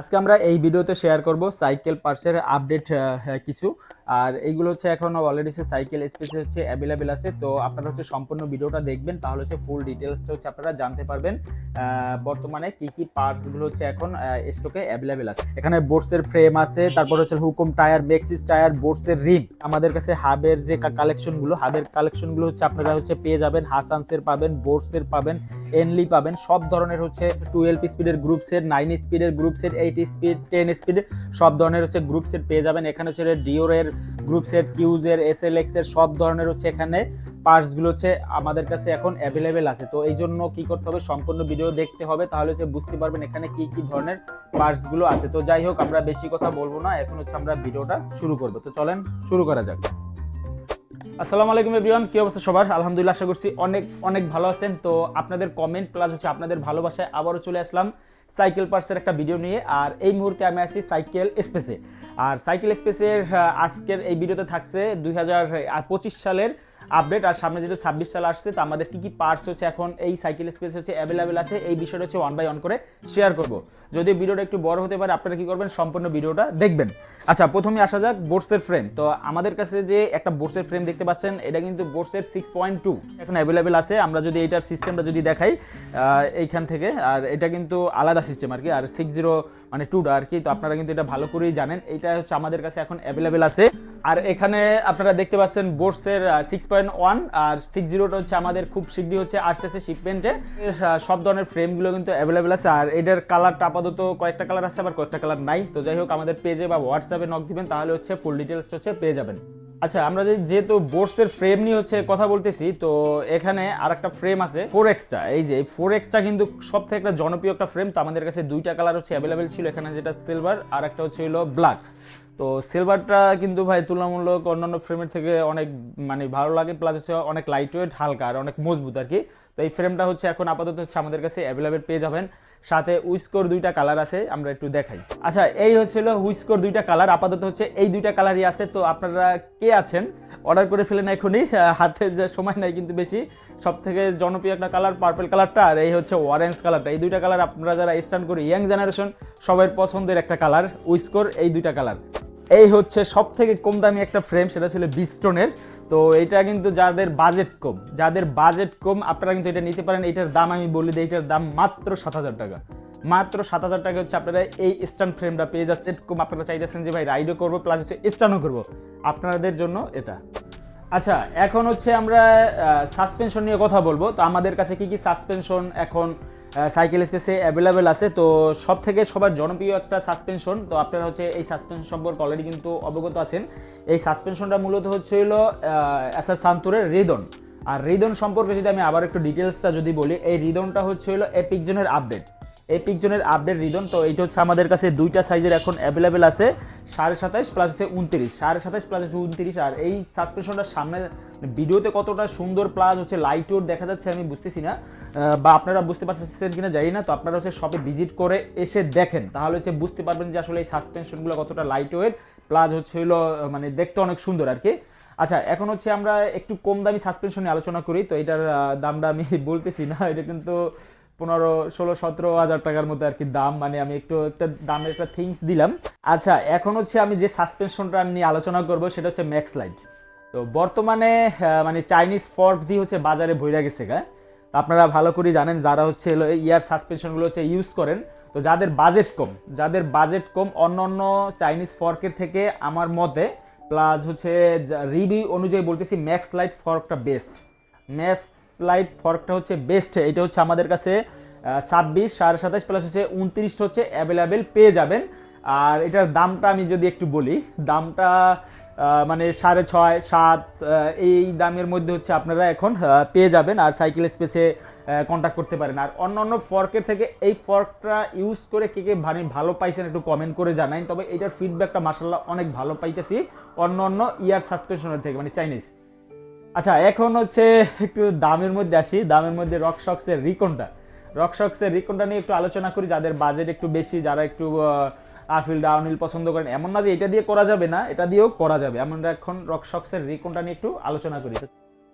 আজকে আমরা এই ভিডিওতে শেয়ার করব সাইকেল পার্সের আপডেট কিছু। আর এইগুলো হচ্ছে এখন অলরেডি হচ্ছে সাইকেল স্পেসে হচ্ছে অ্যাভেলেবেল আছে। তো আপনারা হচ্ছে সম্পূর্ণ ভিডিওটা দেখবেন, তাহলে হচ্ছে ফুল ডিটেলসটা হচ্ছে আপনারা জানতে পারবেন। বর্তমানে কি কি পার্টসগুলো হচ্ছে এখন স্টকে অ্যাভেলেবেল আছে। এখানে বোর্ডসের ফ্রেম আছে, তারপর হচ্ছে হুকুম টায়ার মেক্সিস টায়ার বোর্ডসের রিম আমাদের কাছে হাবের যে কালেকশনগুলো হাবের কালেকশনগুলো হচ্ছে আপনারা হচ্ছে পেয়ে যাবেন। হাসানসের পাবেন বোর্ডসের পাবেন এনলি পাবেন, সব ধরনের হচ্ছে টুয়েলভ স্পিডের গ্রুপ সেট নাইন স্পিডের group set eight speed ten স্পিডের সব ধরনের হচ্ছে গ্রুপ সেট পেয়ে যাবেন। এখানে হচ্ছে ডিওরের গ্রুপ সেট কিউজের এস এল এক্সের, সব ধরনের হচ্ছে এখানে পার্টসগুলো হচ্ছে আমাদের কাছে এখন অ্যাভেলেবেল আছে। তো এই জন্য কি করতে হবে? সম্পূর্ণ ভিডিও দেখতে হবে, তাহলে হচ্ছে বুঝতে পারবেন এখানে কি কি ধরনের পার্টসগুলো আছে। তো যাই হোক, আমরা বেশি কথা বলব না, এখন হচ্ছে আমরা ভিডিওটা শুরু করব। তো চলেন, শুরু করা যাক। আসসালামু আলাইকুম এভরিওয়ান, কি অবস্থা সবার? আলহামদুলিল্লাহ আশা করছি অনেক অনেক ভালো আছেন। তো আপনাদের কমেন্ট প্লাস হচ্ছে আপনাদের ভালোবাসায় আবারও চলে আসলাম সাইকেল পার্সের একটা ভিডিও নিয়ে। আর এই মুহূর্তে আমি আছি সাইকেল স্পেসে আর সাইকেল স্পেসের আজকের এই ভিডিওতে থাকছে দুই হাজার পঁচিশ সালের আপডেট। আর সামনে যেহেতু ছাব্বিশ সাল আসছে, তো আমাদের কি কি পার্টস হচ্ছে এখন, এই সাইকেল স্পেস হচ্ছে অ্যাভেলেবেল আছে, এই বিষয়টা হচ্ছে ওয়ান বাই ওয়ান করে শেয়ার করব। যদি ভিডিওটা একটু বড় হতে পারে, আপনারা কি করবেন, সম্পূর্ণ ভিডিওটা দেখবেন। আচ্ছা প্রথমে আসা যাক বোর্ডসের ফ্রেম তো আমাদের কাছে যে একটা বোর্ডসের ফ্রেম দেখতে পাচ্ছেন, এটা কিন্তু বোর্ডসের সিক্স পয়েন্ট টু এখন অ্যাভেলেবেল আছে। আমরা যদি এটার সিস্টেমটা যদি দেখাই এইখান থেকে, আর এটা কিন্তু আলাদা সিস্টেম আর কি, আর সিক্স জিরো মানে টুটা আর কি। তো আপনারা কিন্তু এটা ভালো করেই জানেন। এটা হচ্ছে আমাদের কাছে এখন অ্যাভেলেবেল আছে। আর এখানে আপনারা দেখতে পাচ্ছেন বোর্ডসের সিক্স পয়েন্ট ওয়ান আর সিক্স জিরোটা হচ্ছে আমাদের খুব শীঘ্রই হচ্ছে আসতেছে শিপমেন্টে সব ধরনের ফ্রেমগুলো কিন্তু অ্যাভেলেবেল আছে, আর এটার কালারটা আপাতত কয়েকটা কালার আছে, আবার কয়েকটা কালার নাই। তো যাই হোক, আমাদের পেজে বা হোয়াটসঅ্যাপে নক দিবেন, তাহলে হচ্ছে ফুল ডিটেলস হচ্ছে পেয়ে যাবেন। আচ্ছা আমরা যে, যেহেতু বোর্ডসের ফ্রেম নিয়ে হচ্ছে কথা বলতেছি, তো এখানে আর একটা ফ্রেম আছে ফোর এক্সটা এই যে ফোর এক্সটা কিন্তু সব থেকে একটা জনপ্রিয় একটা ফ্রেম তো আমাদের কাছে দুইটা কালার হচ্ছে অ্যাভেলেবেল ছিল, এখানে যেটা সিলভার আর একটা হচ্ছে হলো ব্ল্যাক তো সিলভারটা কিন্তু ভাই তুলনামূলক অন্যান্য ফ্রেমের থেকে অনেক মানে ভালো লাগে প্লাস হচ্ছে অনেক লাইট ওয়েট হালকা আর অনেক মজবুত আর কি। তো এই ফ্রেমটা হচ্ছে এখন আপাতত হচ্ছে আমাদের কাছে অ্যাভেলেবেল পেয়ে যাবেন। সাথে উইস্কোর দুইটা কালার আছে, আমরা একটু দেখাই। আচ্ছা এই হচ্ছিল হুইস্কোর দুইটা কালার আপাতত হচ্ছে এই দুইটা কালারই আছে। তো আপনারা কে আছেন? অর্ডার করে ফেলেন এখনই। হাতে যে সময় নাই কিন্তু বেশি। সব থেকে জনপ্রিয় একটা কালার পার্পেল কালারটা আর এই হচ্ছে অরেঞ্জ কালারটা এই দুইটা কালার আপনারা যারা স্টার্ট করে ইয়াং জেনারেশন সবার পছন্দের একটা কালার উইস্কোর এই দুইটা কালার এই হচ্ছে সব থেকে কম দামি একটা ফ্রেম সেটা ছিল বিস্টনের তো এটা কিন্তু যাদের বাজেট কম, যাদের বাজেট কম, আপনারা কিন্তু এটা নিতে পারেন। এটার দাম আমি বলি দিই, এটার দাম মাত্র সাত হাজার টাকা। মাত্র সাত হাজার টাকা হচ্ছে আপনারা এই স্ট্যান্ড ফ্রেমটা পেয়ে যাচ্ছেন। কম আপনারা চাইতেছেন যে, ভাই রাইডও করব প্লাস হচ্ছে স্ট্যান্ডও করব। আপনাদের জন্য এটা। আচ্ছা এখন হচ্ছে আমরা সাসপেনশন নিয়ে কথা বলব। তো আমাদের কাছে কি কি সাসপেনশন এখন সাইকেল স্পেসে অ্যাভেলেবেল আছে। তো সব থেকে সবার জনপ্রিয় একটা সাসপেনশন তো আপনারা হচ্ছে এই সাসপেনশন সম্পর্কে অলরেডি কিন্তু অবগত আছেন। এই সাসপেনশনটা মূলত হচ্ছে এসআর সান্তুরের রিদন আর রিদন সম্পর্কে যদি আমি আবার একটু ডিটেলসটা যদি বলি, এই রিদনটা হচ্ছে এপিকজনের আপডেট এই পিকজনের আপডেট রিদন তো এইটা হচ্ছে আমাদের কাছে দুইটা সাইজের এখন অ্যাভেলেবেল আছে। সাড়ে সাতাইশ প্লাস হচ্ছে উনত্রিশ। সাড়ে সাতাইশ প্লাস হচ্ছে উনত্রিশ। আর এই সাসপেনশনটা সামনে ভিডিওতে কতটা সুন্দর প্লাস হচ্ছে লাইট ওয়েট দেখা যাচ্ছে, আমি বুঝতেছি না। বা আপনারা বুঝতে পারতেছেন কিনা জানি না। তো আপনারা হচ্ছে শপে ভিজিট করে এসে দেখেন। তাহলে হচ্ছে বুঝতে পারবেন যে আসলে এই সাসপেনশনগুলো কতটা লাইট ওয়েট প্লাস হচ্ছে হলো মানে দেখতে অনেক সুন্দর আর কি। আচ্ছা এখন হচ্ছে আমরা একটু কম দামি সাসপেনশন নিয়ে আলোচনা করি। তো এটার দামটা আমি বলতেছি না। এটা কিন্তু পনেরো, ষোলো, সতেরো হাজার টাকার মধ্যে আর কি দাম। মানে আমি একটু একটা দামের একটা থিংস দিলাম। আচ্ছা এখন হচ্ছে আমি যে সাসপেনশনটা নিয়ে আলোচনা করব, সেটা হচ্ছে ম্যাক্স লাইট তো বর্তমানে মানে চাইনিজ ফর্ক দিয়ে হচ্ছে বাজারে ভইরা গেছে গা। আপনারা ভালো করে জানেন, যারা হচ্ছে ইয়ার সাসপেনশনগুলো হচ্ছে ইউজ করেন, তো যাদের বাজেট কম, যাদের বাজেট কম অন্য অন্য চাইনিজ ফর্কের থেকে আমার মতে প্লাস হচ্ছে রিভিউ অনুযায়ী বলতেছি ম্যাক্স লাইট ফর্কটা বেস্ট ম্যাক্স লাইট ফর্কটা হচ্ছে বেস্ট, এটা হচ্ছে আমাদের কাছে ছাব্বিশ, সাড়ে সাতাশ প্লাস হচ্ছে উনত্রিশটা হচ্ছে অ্যাভেলেবেল পেয়ে যাবেন। আর এটার দামটা আমি যদি একটু বলি, দামটা মানে সাড়ে ছয়, সাত এই দামের মধ্যে হচ্ছে আপনারা এখন পেয়ে যাবেন আর সাইকেল স্পেসে কন্ট্যাক্ট করতে পারেন। আর অন্য অন্য ফর্কের থেকে এই ফর্কটা ইউজ করে কে কে ভারী ভালো পাইছেন একটু কমেন্ট করে জানাই তবে এটার ফিডব্যাকটা মাসাল্লাহ অনেক ভালো পাইতেছি অন্য অন্য ইয়ার সাসপেনশনের থেকে মানে চাইনিজ আচ্ছা এখন হচ্ছে একটু দামের মধ্যে আসি। দামের মধ্যে রক শক্সের রিকনটা রক শক্সের রিকনটা নিয়ে একটু আলোচনা করি। যাদের বাজেট একটু বেশি, যারা একটু আফিল ডাউনহিল পছন্দ করেন, এমন না যে এটা দিয়ে করা যাবে না, এটা দিয়েও করা যাবে। আমরা এখন রক শক্সের রিকনটা নিয়ে একটু আলোচনা করি।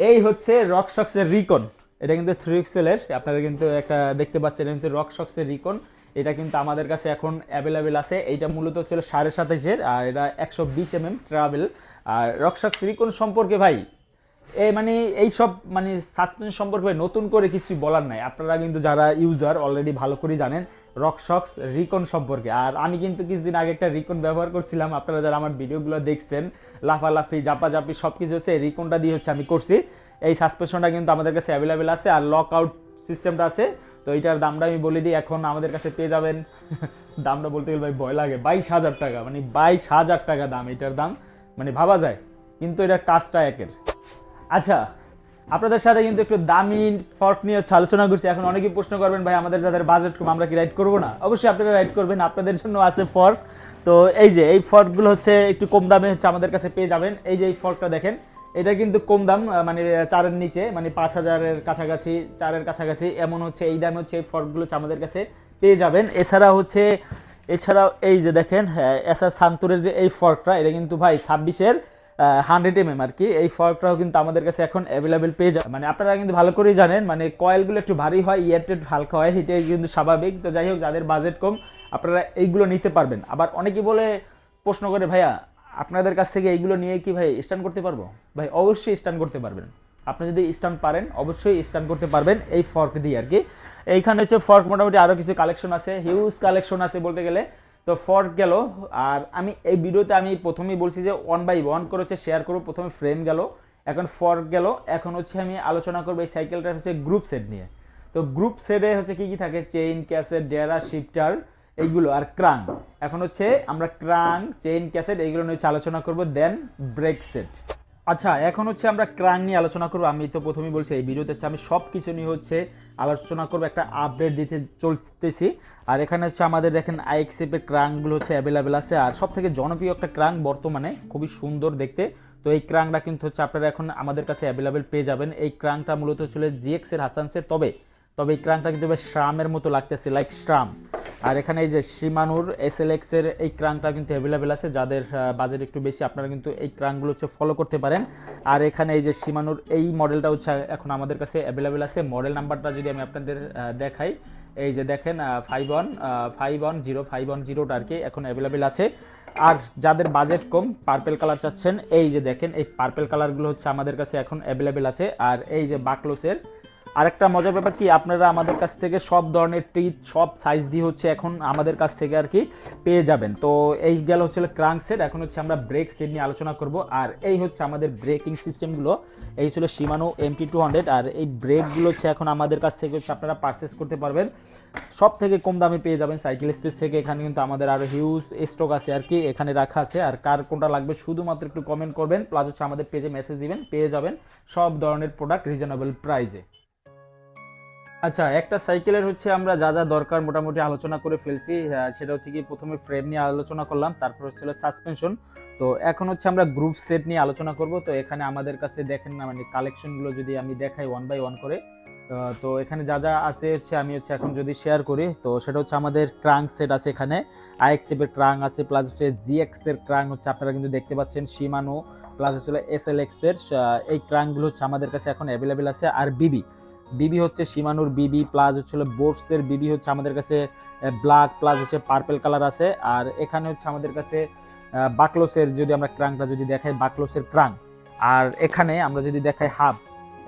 এই হচ্ছে রক শক্সের রিকন এটা কিন্তু থ্রি এক্সেলের আপনারা কিন্তু একটা দেখতে পাচ্ছেন, এটা কিন্তু রক শক্সের রিকন এটা কিন্তু আমাদের কাছে এখন অ্যাভেলেবেল আছে। এইটা মূলত ছিল সাড়ে সাতাইশের আর এটা একশো বিশ এম এম ট্রাভেল আর রকশক সিলিকন সম্পর্কে ভাই এই মানে এই সব মানে সাসপেন্স সম্পর্কে নতুন করে কিছুই বলার নাই। আপনারা কিন্তু যারা ইউজার অলরেডি ভালো করে জানেন রকশক্স রিকন সম্পর্কে। আর আমি কিন্তু কিছুদিন আগে একটা রিকন ব্যবহার করছিলাম। আপনারা যারা আমার ভিডিওগুলো দেখছেন, লাফালাফি জাপাজাপি সব কিছু হচ্ছে রিকনটা দিয়ে হচ্ছে আমি করছি। এই সাসপেনশনটা কিন্তু আমাদের কাছে অ্যাভেলেবেল আছে আর লক আউট সিস্টেমটা আছে। তো এইটার দামটা আমি বলে দিই, এখন আমাদের কাছে পেয়ে যাবেন। দামটা বলতে গেলে ভাই ভয় লাগে। বাইশ হাজার টাকা মানে বাইশ হাজার টাকা দাম এটার দাম। মানে ভাবা যায়, কিন্তু এটার কাজটা একের। আচ্ছা আপনাদের সাথে কিন্তু একটু দামি ফর্ক নিয়ে আলোচনা করছি। এখন অনেকেই প্রশ্ন করবেন ভাই আমাদের যাদের বাজেট কম আমরা কি রাইড করব না? অবশ্যই আপনারা রাইড করবেন আপনাদের জন্য আছে ফর্ক তো এই যে এই ফর্কগুলো হচ্ছে একটু কম দামে হচ্ছে আমাদের কাছে পেয়ে যাবেন। এই যে এই ফর্কটা দেখেন এটা কিন্তু কম দাম মানে চারের নিচে মানে পাঁচ হাজারের কাছাকাছি চারের কাছাকাছি এমন হচ্ছে এই দামে হচ্ছে এই ফর্কগুলো হচ্ছে আমাদের কাছে পেয়ে যাবেন। এছাড়া হচ্ছে এছাড়াও এই যে দেখেন হ্যাঁ, এসআর সান্তুরের যে এই ফর্কটা এটা কিন্তু ভাই ছাব্বিশের হান্ড্রেড এম এম আর কি। এই ফর্কটাও কিন্তু আমাদের কাছে এখন অ্যাভেলেবেল পেয়ে যায় মানে আপনারা কিন্তু ভালো করেই জানেন মানে কয়েলগুলো একটু ভারী হয় ইয়ারটা একটু হালকা হয় এটাই কিন্তু স্বাভাবিক। তো যাই হোক, যাদের বাজেট কম, আপনারা এইগুলো নিতে পারবেন। আবার অনেকেই বলে, প্রশ্ন করে, ভাইয়া, আপনাদের কাছ থেকে এইগুলো নিয়ে কি ভাই স্ট্যান্ড করতে পারব? ভাই, অবশ্যই স্ট্যান্ড করতে পারবেন। আপনি যদি স্ট্যান্ড পারেন, অবশ্যই স্ট্যান্ড করতে পারবেন এই ফর্ক দিয়ে আর কি। এইখানে হচ্ছে ফর্ক মোটামুটি আরও কিছু কালেকশন আছে হিউজ কালেকশন আছে বলতে গেলে। তো ফর্ক গেল, আর আমি এই ভিডিওতে আমি প্রথমেই বলছি যে ওয়ান বাই ওয়ান করে হচ্ছে শেয়ার করব, প্রথমে ফ্রেম গেল, এখন ফর্ক গেল, এখন হচ্ছে আমি আলোচনা করব এই সাইকেলটার হচ্ছে গ্রুপ সেট নিয়ে। তো গ্রুপ সেটে হচ্ছে কি কি থাকে? চেইন ক্যাসেট ডেরা শিফটার এইগুলো, আর ক্রাং এখন হচ্ছে আমরা ক্রাং চেইন ক্যাসেট এইগুলো নিয়ে আলোচনা করব দেন ব্রেক সেট আচ্ছা এখন হচ্ছে আমরা ক্রাং নিয়ে আলোচনা করব। আমি তো প্রথমেই বলছি, এই ভিডিওতে হচ্ছে আমি সব কিছু নিয়ে হচ্ছে আলোচনা করব, একটা আপডেট দিতে চলতেছি। আর এখানে হচ্ছে আমাদের দেখেন আইএক্সএফের ক্রাংগুলো হচ্ছে অ্যাভেলেবেল আছে। আর সব থেকে জনপ্রিয় একটা ক্রাং বর্তমানে, খুবই সুন্দর দেখতে। তো এই ক্রাংটা কিন্তু হচ্ছে আপনারা এখন আমাদের কাছে অ্যাভেলেবেল পেয়ে যাবেন। এই ক্রাংটা মূলত ছিল জিএক্সের হাসানসের তবে তবে এই ক্রাংটা কিন্তু শ্রামের মতো লাগতেছে লাইক শ্রাম। আর এখানে এই যে সীমানুর এস এল এক্সের এই ক্রাংটা কিন্তু অ্যাভেলেবেল আছে, যাদের বাজেট একটু বেশি, আপনারা কিন্তু এই ক্রাংগুলো হচ্ছে ফলো করতে পারেন। আর এখানে এই যে সীমানুর, এই মডেলটা হচ্ছে এখন আমাদের কাছে অ্যাভেলেবেল আছে। মডেল নাম্বারটা যদি আমি আপনাদের দেখাই, এই যে দেখেন five one five one zero five one জিরোটা আর কি এখন অ্যাভেলেবেল আছে। আর যাদের বাজেট কম পার্পেল কালার চাচ্ছেন, এই যে দেখেন, এই পার্পেল কালারগুলো হচ্ছে আমাদের কাছে এখন অ্যাভেলেবেল আছে। আর এই যে বাকলোসের আরেকটা মজার ব্যাপার কি, আপনারা আমাদের কাছ থেকে সব ধরনের টিথ সব সাইজ দিয়ে হচ্ছে এখন আমাদের কাছ থেকে আর কি পেয়ে যাবেন। তো এই গেল হচ্ছে ক্রাঙ্ক সেট এখন হচ্ছে আমরা ব্রেক সেট নিয়ে আলোচনা করব। আর এই হচ্ছে আমাদের ব্রেকিং সিস্টেমগুলো এই ছিল সীমানো এমটি টু হান্ড্রেড আর এই ব্রেকগুলো হচ্ছে এখন আমাদের কাছ থেকে হচ্ছে আপনারা পারচেস করতে পারবেন। সব থেকে কম দামে পেয়ে যাবেন সাইকেল স্পেস থেকে, এখানে কিন্তু আমাদের আরও হিউজ স্টক আছে আর কি, এখানে রাখা আছে। আর কার কোনটা লাগবে শুধুমাত্র একটু কমেন্ট করবেন প্লাস হচ্ছে আমাদের পেজে মেসেজ দিবেন, পেয়ে যাবেন সব ধরনের প্রোডাক্ট রিজনেবল প্রাইজে আচ্ছা একটা সাইকেলের হচ্ছে আমরা যা যা দরকার মোটামুটি আলোচনা করে ফেলছি সেটা হচ্ছে কি প্রথমে ফ্রেম নিয়ে আলোচনা করলাম, তারপর হচ্ছে সাসপেনশন তো এখন হচ্ছে আমরা গ্রুপ সেট নিয়ে আলোচনা করব, তো এখানে আমাদের কাছে দেখেন না মানে কালেকশনগুলো যদি আমি দেখাই ওয়ান বাই ওয়ান করে তো এখানে যা যা আছে হচ্ছে আমি হচ্ছে এখন যদি শেয়ার করি, তো সেটা হচ্ছে আমাদের ক্রাং সেট আছে এখানে। আইএক্সএফ এর ক্রাং আছে প্লাস হচ্ছে জিএক্স এর ক্রাং হচ্ছে আপনারা কিন্তু দেখতে পাচ্ছেন সীমানো প্লাস হচ্ছে এস এল এক্সের এই ক্রাংগুলো হচ্ছে আমাদের কাছে এখন অ্যাভেলেবেল আছে, আর বিবি বিবি হচ্ছে সীমানুর বিবি প্লাস হচ্ছে বোর্ডসের বিবি হচ্ছে আমাদের কাছে ব্ল্যাক প্লাস হচ্ছে পার্পেল কালার আছে। আর এখানে হচ্ছে আমাদের কাছে বাকলোসের যদি আমরা ক্রাংটা যদি দেখাই, বাকলোসের ক্রাং। আর এখানে আমরা যদি দেখাই হাব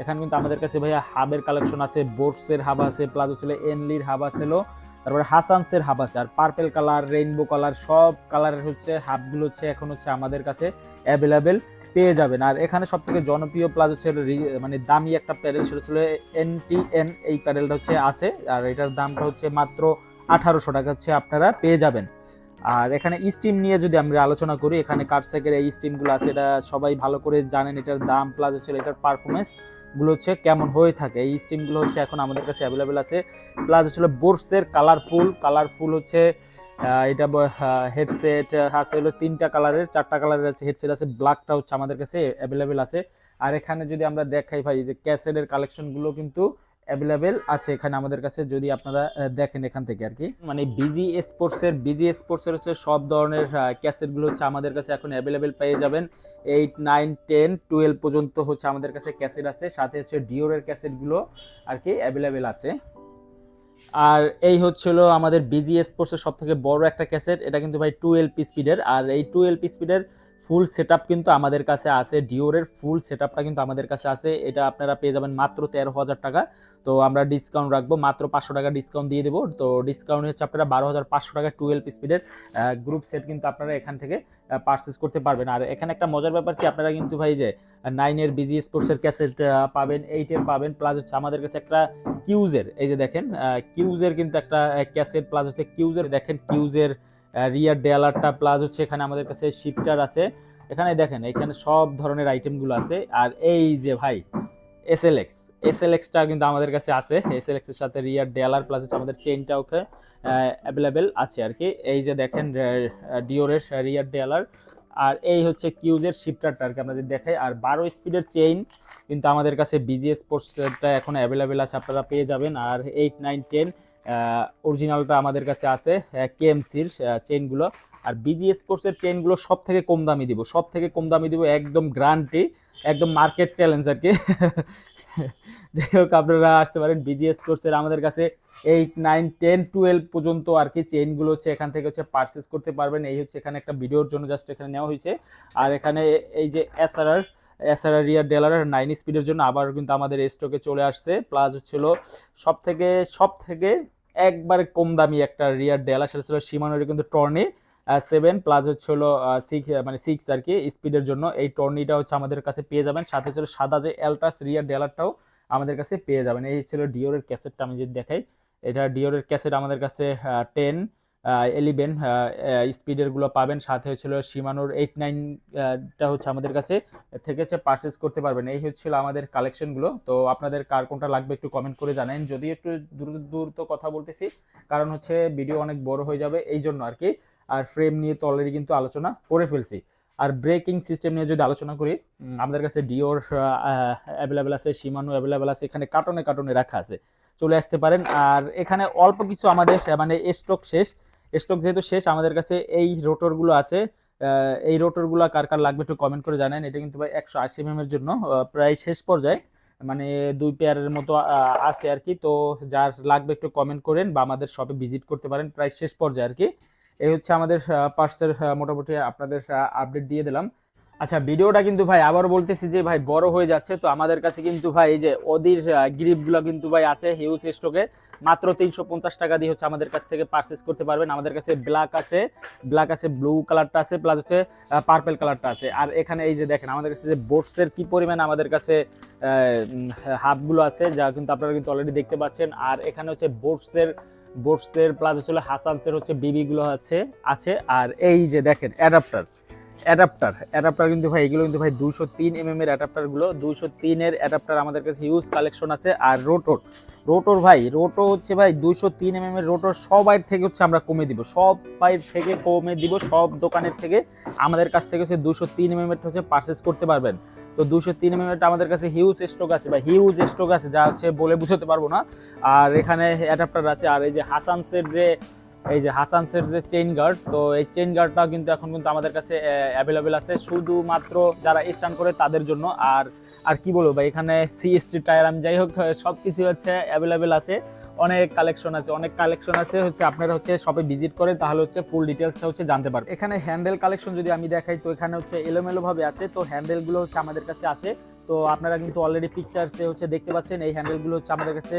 এখানে কিন্তু আমাদের কাছে ভাইয়া হাবের কালেকশন আছে, বোর্ডসের হাব আছে প্লাস হচ্ছে এনলির হাব আছে তারপরে হাসানসের হাব আছে। আর পার্পেল কালার রেইনবো কালার সব কালারের হচ্ছে হাবগুলো হচ্ছে এখন হচ্ছে আমাদের কাছে অ্যাভেলেবেল পেয়ে যাবেন। আর এখানে সব থেকে জনপ্রিয় প্লাস হচ্ছে মানে দামি একটা প্যারেল, সেটা ছিল এন টি এন, এই প্যারেলটা হচ্ছে আছে। আর এটার দামটা হচ্ছে মাত্র আঠারোশো টাকা হচ্ছে আপনারা পেয়ে যাবেন। আর এখানে স্টিম নিয়ে যদি আমরা আলোচনা করি, এখানে কার্সেকের এই স্টিমগুলো আছে, এটা সবাই ভালো করে জানেন এটার দাম প্লাস হচ্ছে এটার পারফরমেন্সগুলো হচ্ছে কেমন হয়ে থাকে। এই স্টিমগুলো হচ্ছে এখন আমাদের কাছে অ্যাভেলেবেল আছে। প্লাস হচ্ছে বোর্ডসের কালারফুল কালারফুল হচ্ছে এটা হেডসেট আছে হলো তিনটা কালারের চারটা কালারের আছে। হেডসেট আছে ব্ল্যাকটা হচ্ছে আমাদের কাছে অ্যাভেলেবেল আছে। আর এখানে যদি আমরা দেখাই ভাই যে ক্যাসেটের কালেকশনগুলো কিন্তু অ্যাভেলেবেল আছে এখানে আমাদের কাছে, যদি আপনারা দেখেন এখান থেকে আর কি। মানে বিজি স্পোর্টসের বিজি স্পোর্টসের হচ্ছে সব ধরনের ক্যাসেটগুলো হচ্ছে আমাদের কাছে এখন অ্যাভেলেবেল পেয়ে যাবেন। এইট নাইন টেন টুয়েলভ পর্যন্ত হচ্ছে আমাদের কাছে ক্যাসেট আছে। সাথে হচ্ছে ডিওরের ক্যাসেটগুলো আর কি অ্যাভেলেবেল আছে। আর এই হচ্ছিল আমাদের বিজিএস স্পোর্টসের সব থেকে বড় একটা ক্যাসেট। এটা কিন্তু ভাই টু এলপি স্পিডের আর এই টু এলপি স্পিডের ফুল সেট কিন্তু আমাদের কাছে আছে। ডিওরের ফুল সেট কিন্তু আমাদের কাছে আছে। এটা আপনারা পেয়ে যাবেন মাত্র তেরো হাজার টাকা। তো আমরা ডিসকাউন্ট রাখব, মাত্র পাঁচশো টাকা ডিসকাউন্ট দিয়ে দেবো। তো ডিসকাউন্ট হচ্ছে আপনারা বারো হাজার পাঁচশো টাকা টুয়েলভ স্পিডের গ্রুপ সেট কিন্তু আপনারা এখান থেকে পারচেস করতে পারবেন। আর এখানে একটা মজার ব্যাপার কি, আপনারা কিন্তু ভাই যে নাইনের বিজি স্পোর্টসের ক্যাসেট পাবেন এইটের পাবেন প্লাস হচ্ছে আমাদের কাছে একটা কিউজের এই যে দেখেন কিউজের কিন্তু একটা ক্যাসেট প্লাস হচ্ছে কিউজের দেখেন কিউজের রিয়ার ডেলারটা প্লাস হচ্ছে এখানে আমাদের কাছে শিফটার আছে। এখানে দেখেন, এখানে সব ধরনের আইটেমগুলো আছে। আর এই যে ভাই S L X S L extra কিন্তু আমাদের কাছে আছে। এস এল এক্সের সাথে রিয়ার ডেলার প্লাস হচ্ছে আমাদের চেইনটা ওকে অ্যাভেলেবেল আছে আর কি। এই যে দেখেন ডিওরের রিয়ার ডেলার আর এই হচ্ছে কিউজের শিফটারটা আর কি আমরা যদি দেখাই। আর বারো স্পিডের চেইন কিন্তু আমাদের কাছে বিজিএস স্পোর্টসটা এখন অ্যাভেলেবেল আছে, আপনারা পেয়ে যাবেন। আর এইট নাইন টেন অরিজিনালটা আমাদের কাছে আছে কেএমসির চেইনগুলো আর বিজি স্পোর্টসের চেইনগুলো সব থেকে কম দামি দিব সব থেকে কম দামি দিব একদম গ্রান্টি একদম মার্কেট চ্যালেঞ্জ আর কি। যাই হোক, আপনারা আসতে পারেন বিজি স্পোর্টসের আমাদের কাছে এইট নাইন টেন টুয়েলভ পর্যন্ত আর কি চেইনগুলো হচ্ছে, এখান থেকে হচ্ছে পারচেস করতে পারবেন। এই হচ্ছে এখানে একটা ভিডিওর জন্য জাস্ট এখানে নেওয়া হয়েছে। আর এখানে এই যে এসআরআর এসআরআর রিয়ার ডেলারের নাইন স্পিডের জন্য আবার কিন্তু আমাদের স্টকে চলে আসছে। প্লাস হচ্ছিল সব থেকে সব থেকে একবারে কম দামি একটা রিয়ার ডেলা সেটা ছিল সীমানোর কিন্তু টর্নি সেভেন প্লাস হচ্ছে হলো সিক্স মানে সিক্স আর কি স্পিডের জন্য। এই টর্নিটা হচ্ছে আমাদের কাছে পেয়ে যাবেন। সাথে ছিল সাদা যে অ্যালট্রাস রিয়ার ডেলারটাও আমাদের কাছে পেয়ে যাবেন। এই ছিল ডিওরের ক্যাসেটটা আমি যদি দেখাই। এটা ডিওরের ক্যাসেট আমাদের কাছে টেন এলিভেন স্পিডেরগুলো পাবেন। সাথে হচ্ছিল সীমানোর এইট নাইনটা হচ্ছে আমাদের কাছে থেকে হচ্ছে পারচেস করতে পারবেন। এই হচ্ছিল আমাদের কালেকশনগুলো। তো আপনাদের কার কোনটা লাগবে একটু কমেন্ট করে জানেন। যদি একটু দ্রুত দ্রুত কথা বলতেছি কারণ হচ্ছে ভিডিও অনেক বড় হয়ে যাবে এই জন্য আর কি। আর ফ্রেম নিয়ে তো অলরেডি কিন্তু আলোচনা করে ফেলছি। আর ব্রেকিং সিস্টেম নিয়ে যদি আলোচনা করি আমাদের কাছে ডিওর অ্যাভেলেবেল আছে সীমানো অ্যাভেলেবেল আছে এখানে কার্টনে কার্টনে রাখা আছে। চলে আসতে পারেন। আর এখানে অল্প কিছু আমাদের মানে স্টক শেষ। স্টক যেহেতু শেষ, আমাদের কাছে এই রোটরগুলো আছে এই রোটরগুলো কার কার লাগবে একটু কমেন্ট করে জানেন। এটা কিন্তু ভাই একশো আশি এর জন্য প্রায় শেষ পর্যায়ে মানে দুই পেয়ারের মতো আছে আর কি। তো যার লাগবে একটু কমেন্ট করেন বা আমাদের শপে ভিজিট করতে পারেন, প্রায় শেষ পর্যায়ে আর কি। এই হচ্ছে আমাদের পার্সের মোটামুটি আপনাদের আপডেট দিয়ে দিলাম। আচ্ছা ভিডিওটা কিন্তু ভাই আবার বলতেছি যে ভাই বড় হয়ে যাচ্ছে, তো আমাদের কাছে কিন্তু ভাই এই যে অদির গ্রিপগুলো কিন্তু ভাই আছে হিউজ স্টকে মাত্র তিনশো পঞ্চাশ টাকা দিয়ে হচ্ছে আমাদের কাছ থেকে পারচেস করতে পারবেন। আমাদের কাছে ব্ল্যাক আছে ব্ল্যাক আছে ব্লু কালারটা আছে প্লাস হচ্ছে পার্পেল কালারটা আছে। আর এখানে এই যে দেখেন, আমাদের কাছে যে বোটসের কি পরিমাণ আমাদের কাছে হাফগুলো আছে, যা কিন্তু আপনারা কিন্তু অলরেডি দেখতে পাচ্ছেন। আর এখানে হচ্ছে বোটসের বোটসের প্লাস হচ্ছে হাসানসের হচ্ছে বিবিগুলো আছে আছে। আর এই যে দেখেন অ্যাডাপ্টার অ্যাডাপ্টার অ্যাডাপ্টার কিন্তু ভাই, এগুলো কিন্তু ভাই দুশো তিন এম এম এর অ্যাডাপ্টারগুলো দুশো তিনের অ্যাডাপ্টার আমাদের কাছে হিউজ কালেকশন আছে। আর রোটোর রোটোর ভাই রোটো হচ্ছে ভাই দুশো তিন এম এম এর রোটোর সবাই থেকে হচ্ছে আমরা কমে দিব। সব সবাই থেকে কমে দিব, সব দোকানের থেকে। আমাদের কাছ থেকে হচ্ছে দুশো তিন এম এম এর হচ্ছে পারচেস করতে পারবেন। তো দুশো তিন এম এমটা আমাদের কাছে হিউজ স্টক আছে বা হিউজ স্টক আছে, যা হচ্ছে বলে বুঝতে পারব না। আর এখানে অ্যাডাপ্টার আছে, আর এই যে হাসানসের যে এই যে হাসান হাসানসের যে চেইন গার্ড তো এই চেইন গার্ডটাও কিন্তু এখন কিন্তু আমাদের কাছে অ্যাভেলেবেল আছে শুধুমাত্র যারা স্টান করে তাদের জন্য। আর আর কি বলব ভাই, এখানে সিএসটি টায়ার আমি যাই হোক সব কিছু হচ্ছে অ্যাভেলেবেল আছে। অনেক কালেকশন আছে, অনেক কালেকশন আছে, হচ্ছে আপনারা হচ্ছে শপে ভিজিট করেন তাহলে হচ্ছে ফুল ডিটেলসটা হচ্ছে জানতে পারবেন। এখানে হ্যান্ডেল কালেকশন যদি আমি দেখাই, তো এখানে হচ্ছে এলোমেলোভাবে আছে, তো হ্যান্ডেলগুলো হচ্ছে আমাদের কাছে আছে। তো আপনারা কিন্তু অলরেডি পিকচারসে হচ্ছে দেখতে পাচ্ছেন, এই হ্যান্ডেলগুলো হচ্ছে আমাদের কাছে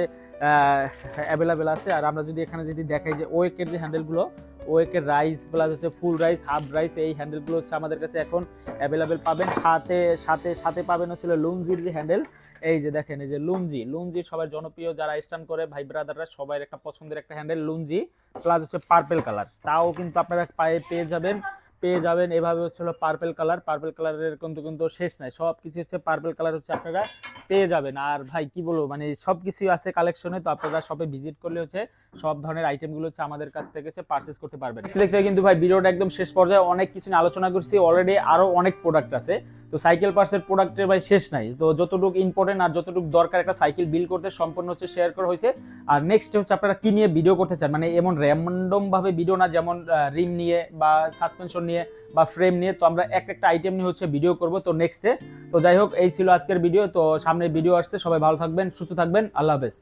অ্যাভেলেবেল আছে। আর আমরা যদি এখানে যদি দেখাই যে ওয়েকের যে হ্যান্ডেলগুলো ওয়েকের রাইস প্লাস হচ্ছে ফুল রাইস হাফ রাইস এই হ্যান্ডেলগুলো হচ্ছে আমাদের কাছে এখন অ্যাভেলেবেল পাবেন। সাথে সাথে সাথে পাবেন হচ্ছে লুঞ্জির যে হ্যান্ডেল এই যে দেখেন, এই যে লুঞ্জি লুঞ্জি সবাই জনপ্রিয় যারা স্টান করে, ভাই ব্রাদাররা সবাই একটা পছন্দের একটা হ্যান্ডেল লুঞ্জি প্লাস হচ্ছে পার্পেল কালার তাও কিন্তু আপনারা পায়ে পেয়ে যাবেন। পেয়ে যাবেন। এভাবে হচ্ছে হলো পার্পেল কালার পার্পেল কালারের কিন্তু কিন্তু শেষ নাই। সব কিছু হচ্ছে পার্পেল কালার হচ্ছে আপনারা পেয়ে যাবেন। আর ভাই, কি বলব? মানে সব কিছুই আছে কালেকশনে তো আপনারা সবে ভিজিট করলে হচ্ছে সব ধরনের আইটেমগুলো হচ্ছে আমাদের কাছ থেকে পারচেস করতে পারবেন। দেখতে কিন্তু ভাই, ভিডিওটা একদম শেষ পর্যায়ে অনেক কিছু নিয়ে আলোচনা করছি অলরেডি আরও অনেক প্রোডাক্ট আছে। তো সাইকেল পার্সের প্রোডাক্টের ভাই শেষ নাই। তো যতটুকু ইম্পর্টেন্ট আর যতটুকু দরকার একটা সাইকেল বিল করতে সম্পূর্ণ হচ্ছে শেয়ার করা হয়েছে। আর নেক্সট হচ্ছে আপনারা কি নিয়ে ভিডিও করতে চান? মানে এমন র্যান্ডম ভাবে ভিডিও না, যেমন রিম নিয়ে বা সাসপেনশন নিয়ে বা ফ্রেম নিয়ে, তো আমরা এক একটা আইটেম নিয়ে হচ্ছে ভিডিও করব। তো নেক্সটে তো যাই হোক, এই ছিল আজকের ভিডিও তো সামনে ভিডিও আসছে, সবাই ভালো থাকবেন, সুস্থ থাকবেন। আল্লাহ হাফেজ।